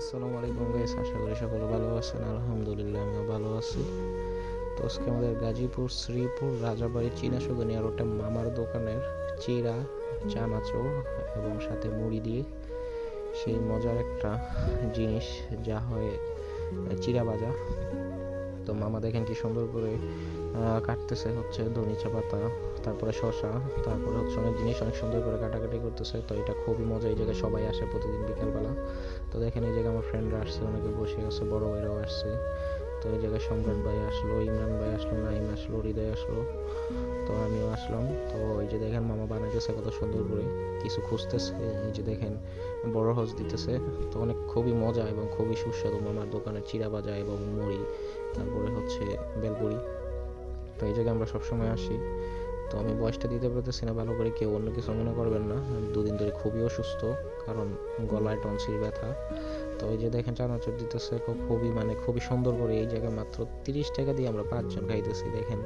আসসালামু আলাইকুম গাইস আশা করি সকলে ভালো আছেন, আলহামদুলিল্লাহ আমিও ভালো আছি। তো আজকে আমাদের গাজীপুর, শ্রীপুর, রাজাবাড়ি চীনা সুগানিয়া রোডে মামার দোকানের চিরা চানাচুর এবং সাথে মুড়ি দিয়ে সেই মজার একটা জিনিস যা হয় চিরা ভাজা তো মামা দেখেন কি সুন্দর করে কাটতেছে হচ্ছে ধনিচা পাতা তারপরে শসা, তারপরে হচ্ছে অনেক জিনিস অনেক সুন্দর করে কাটাকাটি করতেছে। তো এটা খুবই মজা, এই জায়গায় সবাই আসে প্রতিদিন বিকালবেলা। তো দেখেন এই জায়গায় আমার ফ্রেন্ডরা আসছে, অনেকে বসে আছে, বড় ভাইরাও আসছে। তো এই জায়গায় সম্রাট ভাই আসলো, ইমরান ভাই আসলো, নাইম আসলো, হৃদয় আসলো। তো আমিও আসলাম। তো এই যে দেখেন মামা বানাইতেছে কত সুন্দর করে, কিছু খুঁজতেছে। এই যে দেখেন বড় হজ দিতেছে। তো অনেক খুবই মজা এবং খুবই সুস্বাদু মামার দোকানের চিরা ভাজা এবং মুড়ি, তারপরে হচ্ছে বেলপুরি। তো এই জায়গায় আমরা সবসময় আসি। তো আমি বয়সটা দিতে পারতেছি না ভালো করে কেউ অন্য কিছু মনে করবেন না। আমি দুদিন ধরে খুবই অসুস্থ, কারণ গলায় টনসিল ব্যথা। তো এই যে দেখেন চানাচুর দিতেছে খুব- খুবই মানে খুবই সুন্দর করে এই জায়গায় মাত্র তিরিশ টাকা দিয়ে আমরা পাঁচজন খাইতেছি, দেখেন।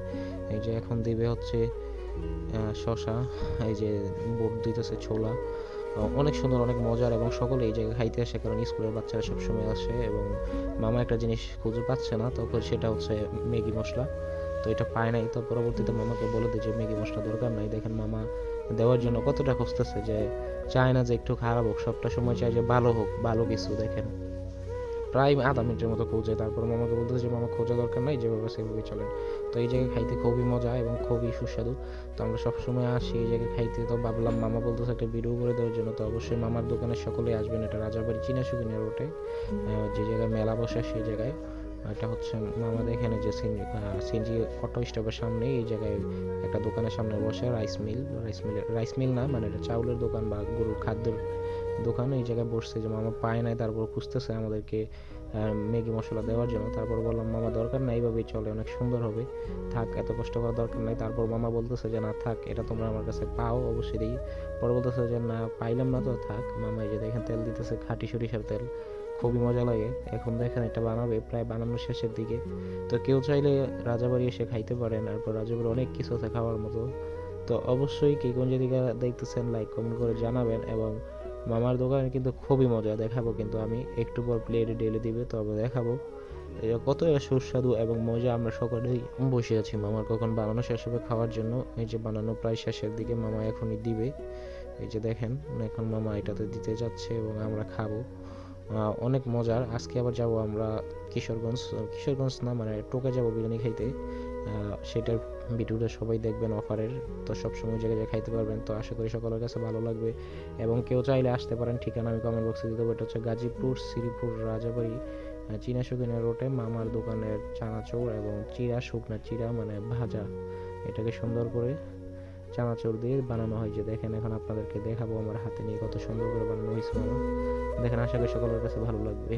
এই যে এখন দিবে হচ্ছে শসা এই যে বোট দিতেছে ছোলা। অনেক সুন্দর, অনেক মজার এবং সকলে এই জায়গায় খাইতে আসে, কারণ স্কুলের বাচ্চারা সবসময় আসে এবং মামা একটা জিনিস খুঁজে পাচ্ছে না তখন সেটা হচ্ছে ম্যাগি মশলা। তো এটা পায় নাই। তো পরবর্তীতে মামাকে বলে দিই যে ম্যাগি মশলা দরকার নাই। দেখেন মামা দেওয়ার জন্য কতটা খুঁজতেছে যে চায় না যে একটু খারাপ হোক সবটা সময় চায় যে ভালো হোক ভালো কিছু দেখেন। প্রায় আধা মিনিটের মতো খোঁজে তারপর মামাকে বলতেছে যে মামা খোঁজা দরকার নাই যেভাবে সেভাবে চলেন। তো এই জায়গায় খাইতে খুবই মজা এবং খুবই সুস্বাদু। তো আমরা সবসময় আসি এই জায়গায় খাইতে। তো ভাবলাম মামা বলতেছে একটা ভিডিও করে দেওয়ার জন্য। তো অবশ্যই মামার দোকানে সকলেই আসবেন। এটা রাজাবাড়ি চীনা সুকিনা রোডে। আহ, যে জায়গায় মেলা বসে সেই জায়গায়। এটা হচ্ছে আমাদের এখানে যে সিনজি অটো স্টপের সামনে এই জায়গায় একটা দোকানের সামনে বসে rice mill rice mill rice mill না মানে এটা চাউলের দোকান বা গরুর খাদ্যের দোকান, এই জায়গায় বসছে যে মামা পায় নাই, তারপর খুঁজতেছে আমাদেরকে ম্যাগি মশলা দেওয়ার জন্য, তারপর বললাম, মামা, দরকার নাই এইভাবেই চলে, অনেক সুন্দর হবে, থাক, এত কষ্ট করার দরকার নাই। তারপর মামা বলতেছে যে, না, থাক, এটা তোমরা আমার কাছে পাও, অবশ্যই দিই। পরে বলতেছে যে, না, পাইলাম না তো, থাক। মামা এই যে দেখেন, তেল দিতেছে খাঁটি সরিষার তেল। খুবই মজা লাগে। এখন দেখেন এটা বানাবে প্রায় বানানোর শেষের দিকে। তো কেউ চাইলে রাজাবাড়ি এসে খাইতে পারেন, তারপর রাজাবাড়ি অনেক কিছু আছে খাওয়ার মতো। তো অবশ্যই কে কোন যেদিকে দেখতেছেন লাইক কমেন্ট করে জানাবেন এবং মামার দোকানে কিন্তু খুবই মজা, দেখাবো কিন্তু আমি। একটু পর প্লেটে ডেলে দিবে, তবে দেখাবো। কত সুস্বাদু এবং মজা আমরা সকলেই বসে আছি মামার কখন বানানো শেষ হবে খাওয়ার জন্য। এই যে বানানো প্রায় শেষের দিকে মামা এখনই দিবে। এই যে দেখেন, এখন মামা এটাতে দিতে যাচ্ছে এবং আমরা খাব। অনেক মজার। আজকে আবার যাব আমরা কিশোরগঞ্জ। কিশোরগঞ্জ না মানে টোকে যাব বিরিয়ানি খাইতে। সেটার ভিডিওটা সবাই দেখবেন অফারের তো সবসময় জায়গায় খাইতে পারবেন। তো আশা করি সকলের কাছে ভালো লাগবে। এবং কেউ চাইলে আসতে পারেন, ঠিকানা আমি কমেন্ট বক্সে দেবো। এটা হচ্ছে গাজীপুর, শ্রীপুর, রাজাবাড়ি চীনা শুকনা রোডে মামার দোকানের চানাচুর এবং চিরা, শুকনা চিরা মানে ভাজা। এটাকে সুন্দর করে চানাচুর দিয়ে বানানো হয়েছে। দেখেন, এখন আপনাদেরকে দেখাবো আমার হাতে নিয়ে কত সুন্দর করে বানানো হয়েছে দেখেন, আশা করি সকলের কাছে ভালো লাগবে।